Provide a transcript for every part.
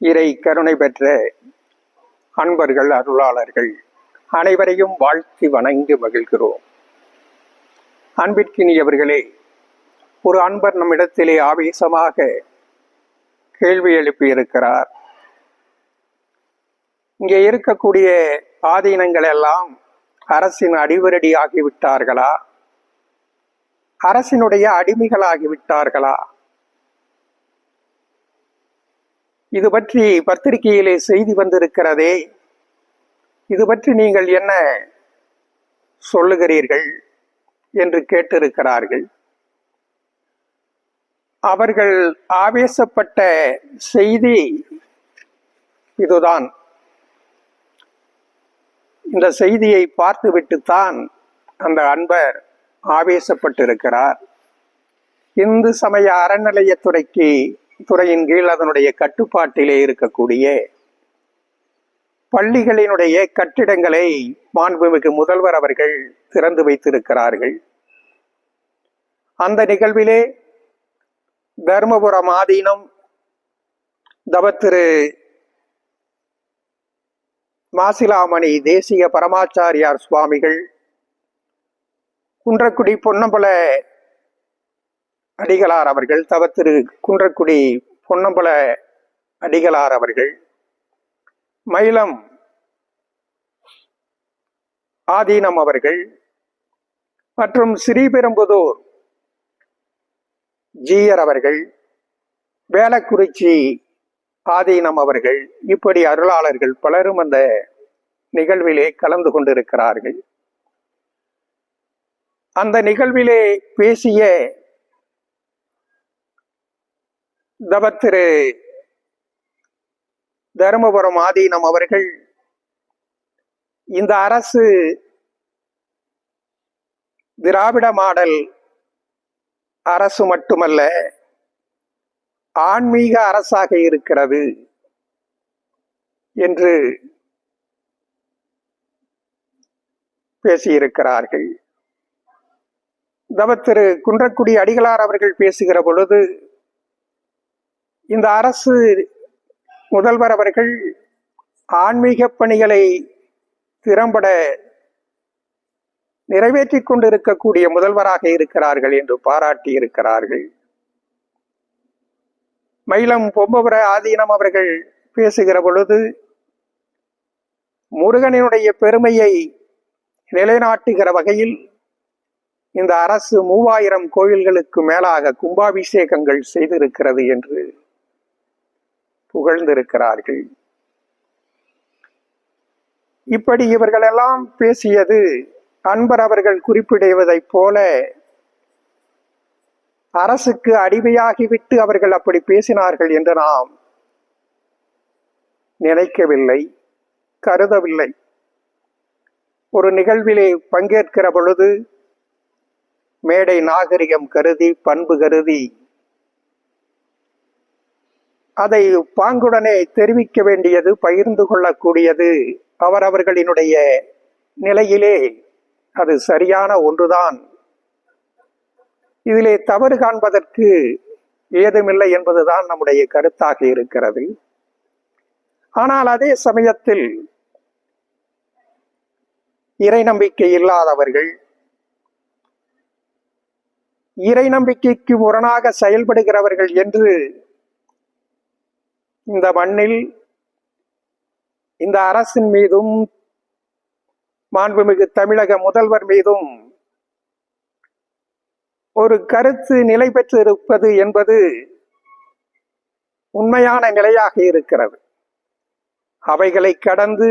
இறை கருணை பெற்ற அன்பர்கள் அருளாளர்கள் அனைவரையும் வாழ்த்தி வணங்கி மகிழ்கிறோம். அன்பிற்கினியவர்களே ஒரு அன்பர் நம்மிடத்திலே ஆவேசமாக கேள்வி எழுப்பியிருக்கிறார். இங்கே இருக்கக்கூடிய ஆதீனங்கள் எல்லாம் அரசின் அடிவரடி ஆகிவிட்டார்களா அரசினுடைய அடிமைகளாகிவிட்டார்களா? இது பற்றி பத்திரிகையிலே செய்தி வந்திருக்கிறதே. இது பற்றி நீங்கள் என்ன சொல்லுகிறீர்கள் என்று கேட்டிருக்கிறார்கள். அவர்கள் ஆவேசப்பட்ட செய்தி இதுதான். இந்த செய்தியை பார்த்துவிட்டுத்தான் அந்த அன்பர் ஆவேசப்பட்டிருக்கிறார். இந்து சமய அறநிலையத்துறைக்கு துறையின் கீழ் அதனுடைய கட்டுப்பாட்டிலே இருக்கக்கூடிய பள்ளிகளினுடைய கட்டிடங்களை மாண்புமிகு முதல்வர் அவர்கள் திறந்து வைத்திருக்கிறார்கள். அந்த நிகழ்விலே தர்மபுரம் ஆதீனம் தவத்திரு மாசிலாமணி தேசிய பரமாச்சாரியார் சுவாமிகள் குன்றக்குடி பொன்னம்பல அடிகளார் அவர்கள் தவத்திரு குன்றக்குடி பொன்னம்பல அடிகளார் அவர்கள் மயிலம் ஆதீனம் அவர்கள் மற்றும் ஸ்ரீபெரும்புதூர் ஜீயர் அவர்கள் வேலக்குறிச்சி ஆதீனம் அவர்கள் இப்படி அருளாளர்கள் பலரும் அந்த நிகழ்விலே கலந்து கொண்டிருக்கிறார்கள். அந்த நிகழ்விலே பேசிய தபத்திரு தருமபுரம் ஆதீனம் அவர்கள் இந்த அரசு திராவிட மாடல் அரசு மட்டுமல்ல ஆன்மீக அரசாக இருக்கிறது என்று பேசியிருக்கிறார்கள். தவத்திரு குன்றக்குடி அடிகளார் அவர்கள் பேசுகிற பொழுது இந்த அரசு முதல்வர் அவர்கள் ஆன்மீக பணிகளை திறம்பட நிறைவேற்றிக் கொண்டிருக்கக்கூடிய முதல்வராக இருக்கிறார்கள் என்று பாராட்டி இருக்கிறார்கள். மயிலம் பொம்பபுர ஆதீனம் அவர்கள் பேசுகிற பொழுது முருகனினுடைய பெருமையை நிலைநாட்டுகிற வகையில் இந்த அரசு மூவாயிரம் கோயில்களுக்கு மேலாக கும்பாபிஷேகங்கள் செய்திருக்கிறது என்று புகழ்ந்திருக்கிறார்கள். இப்படி இவர்களெல்லாம் பேசியது அன்பர் அவர்கள் குறிப்பிடுவதைப் போல அரசுக்கு அடிமையாகிவிட்டு அவர்கள் அப்படி பேசினார்கள் என்று நாம் நினைக்கவில்லை கருதவில்லை. ஒரு நிகழ்விலே பங்கேற்கிற பொழுது மேடை நாகரிகம் கருதி பண்பு கருதி அதை பாங்குடனே தெரிவிக்க வேண்டியது பகிர்ந்து கொள்ளக்கூடியது. அவரவர்களினுடைய நிலையிலே அது சரியான ஒன்றுதான். இதிலே தவறு காண்பதற்கு ஏதுமில்லை என்பதுதான் நம்முடைய கருத்தாக இருக்கிறது. ஆனால் அதே சமயத்தில் இறை நம்பிக்கை இல்லாதவர்கள் இறை நம்பிக்கைக்கு முரணாக செயல்படுகிறவர்கள் என்று இந்த மண்ணில் இந்த அரசின் மீதும் மாண்புமிகு தமிழக முதல்வர் மீதும் ஒரு கருத்து நிலை பெற்றிருப்பது என்பது உண்மையான நிலையாக இருக்கிறது. அவைகளை கடந்து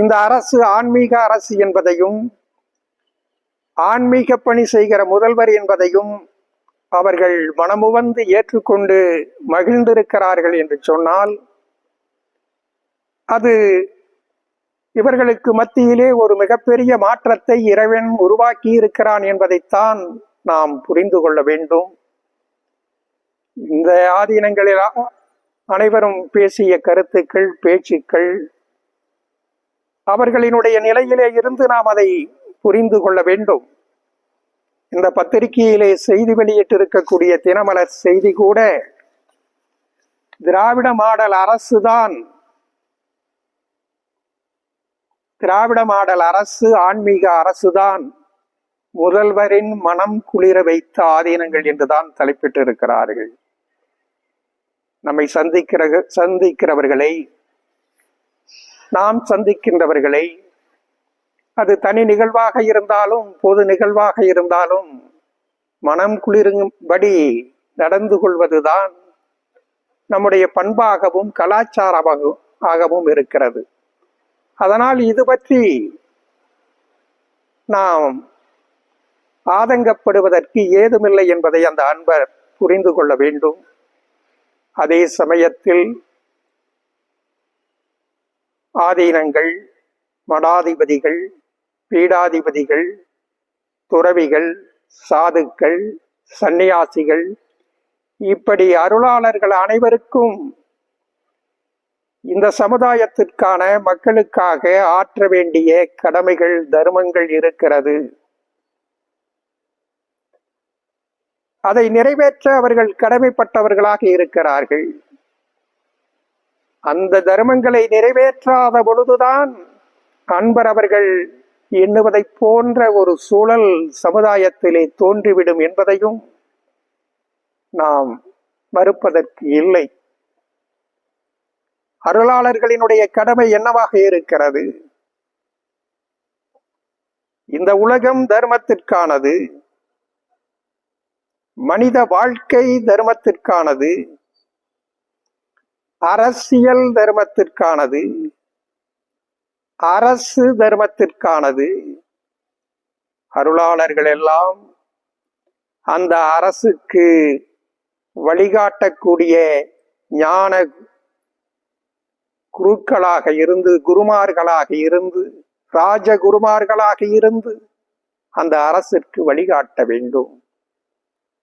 இந்த அரசு ஆன்மீக அரசு என்பதையும் ஆன்மீக பணி செய்கிற முதல்வர் என்பதையும் அவர்கள் மனமுவந்து ஏற்றுக்கொண்டு மகிழ்ந்திருக்கிறார்கள் என்று சொன்னால் அது இவர்களுக்கு மத்தியிலே ஒரு மிகப்பெரிய மாற்றத்தை இறைவன் உருவாக்கி இருக்கிறான் என்பதைத்தான் நாம் புரிந்து கொள்ள வேண்டும். இந்த ஆதீனங்களில் அனைவரும் பேசிய கருத்துக்கள் பேச்சுக்கள் அவர்களினுடைய நிலையிலே இருந்து நாம் அதை புரிந்து கொள்ள வேண்டும். இந்த பத்திரிகையிலே செய்தி வெளியிட்டிருக்கக்கூடிய தினமலர் செய்தி கூட திராவிட மாடல் அரசுதான். திராவிட மாடல் அரசு ஆன்மீக அரசுதான். முதல்வரின் மனம் குளிர வைத்த ஆதீனங்கள் என்றுதான் தலைப்பிட்டிருக்கிறார்கள். நம்மை சந்திக்கிற சந்திக்கிறவர்களை நாம் சந்திக்கின்றவர்களை அது தனி நிகழ்வாக இருந்தாலும் பொது நிகழ்வாக இருந்தாலும் மனம் குளிரும்படி நடந்து கொள்வதுதான் நம்முடைய பண்பாகவும் கலாச்சாரமாகவும் ஆகவும் இருக்கிறது. அதனால் இது பற்றி நாம் ஆதங்கப்படுவதற்கு ஏதுமில்லை என்பதை அந்த அன்பர் புரிந்து கொள்ள வேண்டும். அதே சமயத்தில் ஆதீனங்கள் மடாதிபதிகள் பீடாதிபதிகள் துறவிகள் சாதுக்கள் சந்நியாசிகள் இப்படி அருளாளர்கள் அனைவருக்கும் இந்த சமுதாயத்திற்கான மக்களுக்காக ஆற்ற வேண்டிய கடமைகள் தர்மங்கள் இருக்கிறது. அதை நிறைவேற்ற அவர்கள் கடமைப்பட்டவர்களாக இருக்கிறார்கள். அந்த தர்மங்களை நிறைவேற்றாத பொழுதுதான் அன்பர் அவர்கள் எண்ணுவதைப் போன்ற ஒரு சூழல் சமுதாயத்திலே தோன்றிவிடும் என்பதையும் நாம் மறுப்பதற்கு இல்லை. அருளாளர்களினுடைய கடமை என்னவாக இருக்கிறது? இந்த உலகம் தர்மத்திற்கானது. மனித வாழ்க்கை தர்மத்திற்கானது. அரசியல் தர்மத்திற்கானது. அரசு தர்மத்திற்கானது. அருளாளர்கள் எல்லாம் அந்த அரசுக்கு வழிகாட்டக்கூடிய ஞான குருக்களாக இருந்து குருமார்களாக இருந்து ராஜ குருமார்களாக இருந்து அந்த அரசிற்கு வழிகாட்ட வேண்டும்.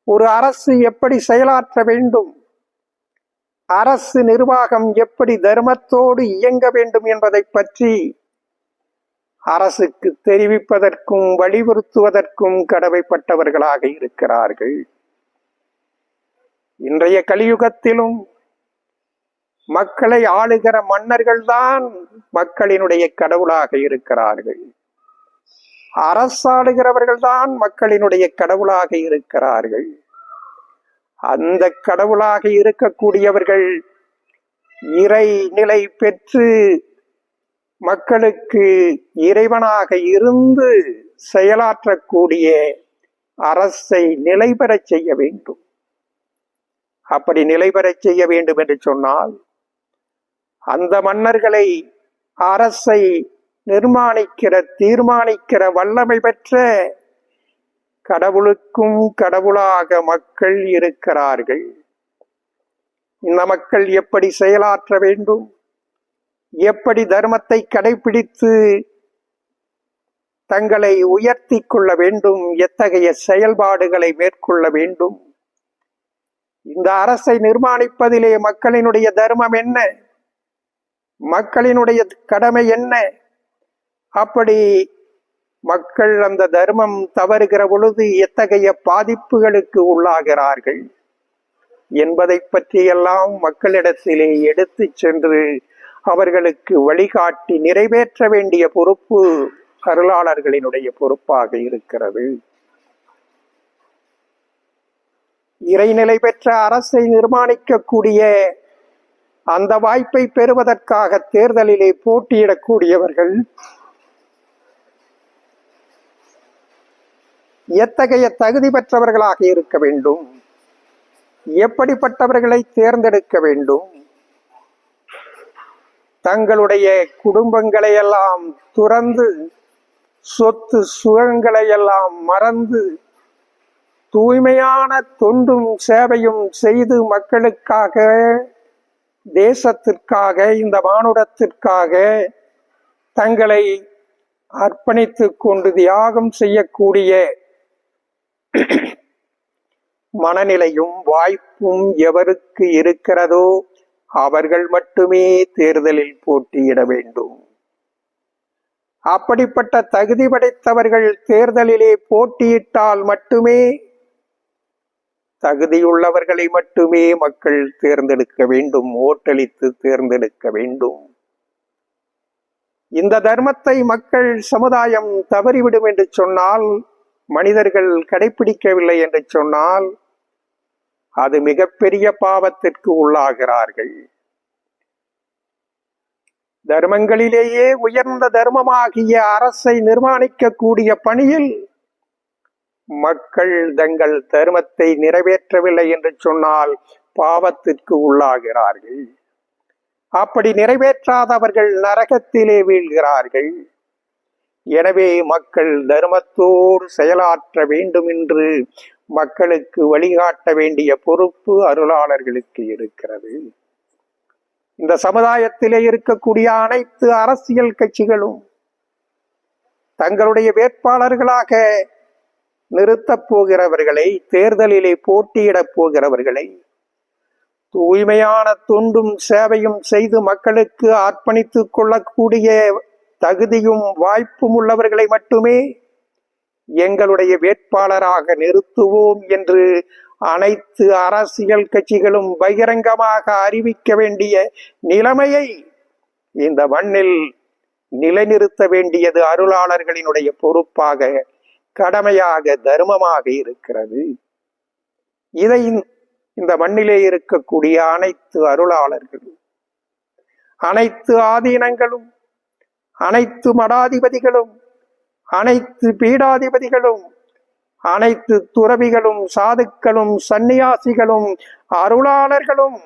ஒரு அரசு எப்படி செயலாற்ற வேண்டும்? அரசு நிர்வாகம் எப்படி தர்மத்தோடு இயங்க வேண்டும் என்பதை பற்றி அரசுக்கு தெரிவிப்பதற்கும் வலியுறுத்துவதற்கும் கடமைப்பட்டவர்களாக இருக்கிறார்கள். இன்றைய கலியுகத்திலும் மக்களை ஆளுகிற மன்னர்கள்தான் மக்களினுடைய கடவுளாக இருக்கிறார்கள். அரசாளுகிறவர்கள்தான் மக்களினுடைய கடவுளாக இருக்கிறார்கள். அந்த கடவுளாக இருக்கக்கூடியவர்கள் இறை நிலை பெற்று மக்களுக்கு இறைவனாக இருந்து செயலாற்றக்கூடிய அரசை நிலைபெறச் செய்ய வேண்டும். அப்படி நிலைபெறச் செய்ய வேண்டும் என்று சொன்னால் அந்த மன்னர்களை அரசை நிர்மாணிக்கிற தீர்மானிக்கிற வல்லமை பெற்ற கடவுளுக்கும் கடவுளாக மக்கள் இருக்கிறார்கள். இந்த மக்கள் எப்படி செயலாற்ற வேண்டும்? எப்படி தர்மத்தை கடைபிடித்து தங்களை உயர்த்தி கொள்ள வேண்டும் எத்தகைய செயல்பாடுகளை மேற்கொள்ள வேண்டும்? இந்த அரசை நிர்மாணிப்பதிலே மக்களினுடைய தர்மம் என்ன? மக்களினுடைய கடமை என்ன? அப்படி மக்கள் அந்த தர்மம் தவறுகிற பொழுது எத்தகைய பாதிப்புகளுக்கு உள்ளாகிறார்கள்? என்பதை பற்றியெல்லாம் மக்களிடத்திலே எடுத்து சென்று அவர்களுக்கு வழிகாட்டி நிறைவேற்ற வேண்டிய பொறுப்பு அருளாளர்களினுடைய பொறுப்பாக இருக்கிறது. இறைநிலை பெற்ற அரசை நிர்மாணிக்கக்கூடிய அந்த வாய்ப்பை பெறுவதற்காக தேர்தலிலே போட்டியிடக்கூடியவர்கள் எத்தகைய தகுதி பெற்றவர்களாக இருக்க வேண்டும்? எப்படிப்பட்டவர்களை தேர்ந்தெடுக்க வேண்டும்? தங்களுடைய குடும்பங்களை எல்லாம் துறந்து சொத்து சுகங்களை எல்லாம் மறந்து தூய்மையான தொண்டும் சேவையும் செய்து மக்களுக்காக தேசத்திற்காக இந்த மானுடத்திற்காக தங்களை அர்ப்பணித்து கொண்டு தியாகம் செய்யக்கூடிய மனநிலையும் வாய்ப்பும் எவருக்கு இருக்கிறதோ அவர்கள் மட்டுமே தேர்தலில் போட்டியிட வேண்டும். அப்படிப்பட்ட தகுதி படைத்தவர்கள் தேர்தலிலே போட்டியிட்டால் மட்டுமே தகுதியுள்ளவர்களை மட்டுமே மக்கள் தேர்ந்தெடுக்க வேண்டும் ஓட்டளித்து தேர்ந்தெடுக்க வேண்டும். இந்த தர்மத்தை மக்கள் சமுதாயம் தவறிவிடும் என்று சொன்னால் மனிதர்கள் கடைபிடிக்கவில்லை என்று சொன்னால் அது மிகப்பெரிய பாவத்திற்கு உள்ளாகிறார்கள். தர்மங்களிலேயே உயர்ந்த தர்மமாகிய அரசை நிர்மாணிக்கக்கூடிய பணியில் மக்கள் தங்கள் தர்மத்தை நிறைவேற்றவில்லை என்று சொன்னால் பாவத்திற்கு உள்ளாகிறார்கள். அப்படி நிறைவேற்றாதவர்கள் நரகத்திலே வீழ்கிறார்கள். எனவே மக்கள் தர்மத்தோடு செயலாற்ற வேண்டும் என்று மக்களுக்கு வழிகாட்ட வேண்டிய பொறுப்பு அருளாளர்களுக்கு இருக்கிறது. இந்த சமுதாயத்திலே இருக்கக்கூடிய அனைத்து அரசியல் கட்சிகளும் தங்களுடைய வேட்பாளர்களாக நிறுத்தப் போகிறவர்களை தேர்தலிலே போட்டியிடப் போகிறவர்களை தூய்மையான தொண்டும் சேவையும் செய்து மக்களுக்கு அர்ப்பணித்துக் கொள்ளக்கூடிய தகுதியும் வாய்ப்பும் உள்ளவர்களை மட்டுமே எங்களுடைய வேட்பாளராக நிறுத்துவோம் என்று அனைத்து அரசியல் கட்சிகளும் பகிரங்கமாக அறிவிக்க வேண்டிய நிலைமையை இந்த மண்ணில் நிலைநிறுத்த வேண்டியது அருளாளர்களினுடைய பொறுப்பாக கடமையாக தர்மமாக இருக்கிறது. இதை இந்த மண்ணிலே இருக்கக்கூடிய அனைத்து அருளாளர்களும் அனைத்து ஆதீனங்களும் அனைத்து மடாதிபதிகளும் அனைத்து பீடாதிபதிகளும் அனைத்து துறவிகளும் சாதுக்களும் சன்னியாசிகளும் அருளாளர்களும்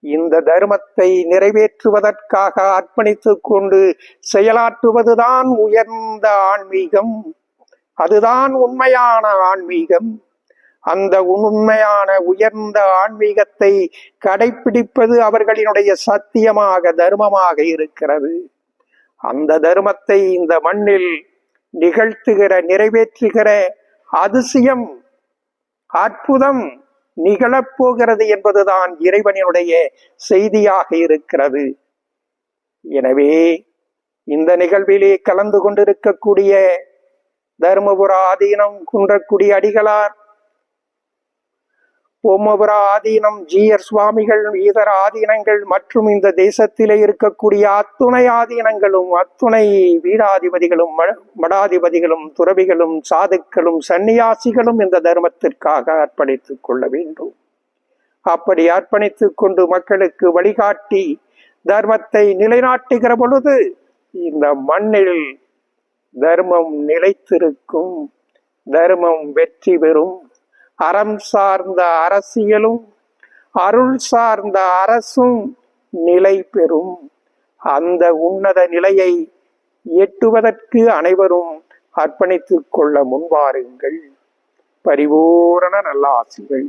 இந்த தர்மத்தை நிறைவேற்றுவதற்காக அர்ப்பணித்துக் கொண்டு செயலாற்றுவதுதான் உயர்ந்த ஆன்மீகம். அதுதான் உண்மையான ஆன்மீகம். அந்த உண்மையான உயர்ந்த ஆன்மீகத்தை கடைபிடிப்பது அவர்களினுடைய சத்தியமாக தர்மமாக இருக்கிறது. அந்த தர்மத்தை இந்த மண்ணில் நிகழ்த்துகிற நிறைவேற்றுகிற அதிசயம் அற்புதம் நிகழப்போகிறது என்பதுதான் இறைவனினுடைய செய்தியாக இருக்கிறது. எனவே இந்த நிகழ்விலே கலந்து கொண்டிருக்கக்கூடிய தருமபுர ஆதீனம் குன்றக்குடி அடிகளார் பொம்மபுர ஆதீனம் ஜீயர் சுவாமிகள் இதர ஆதீனங்கள் மற்றும் இந்த தேசத்திலே இருக்கக்கூடிய அத்துணை ஆதீனங்களும் அத்துணை வீடாதிபதிகளும் மடாதிபதிகளும் துறவிகளும் சாதுக்களும் சந்நியாசிகளும் இந்த தர்மத்திற்காக அர்ப்பணித்துக் கொள்ள வேண்டும். அப்படி அர்ப்பணித்துக் கொண்டு மக்களுக்கு வழிகாட்டி தர்மத்தை நிலைநாட்டுகிற பொழுது இந்த மண்ணில் தர்மம் நிலைத்திருக்கும் தர்மம் வெற்றி பெறும். அறம் சார்ந்த அரசியலும் அருள் சார்ந்த அரசும் நிலை பெறும். அந்த உன்னத நிலையை எட்டுவதற்கு அனைவரும் அர்ப்பணித்துக் கொள்ள முன்வாருங்கள். பரிபூரண நல்லாசிகள்.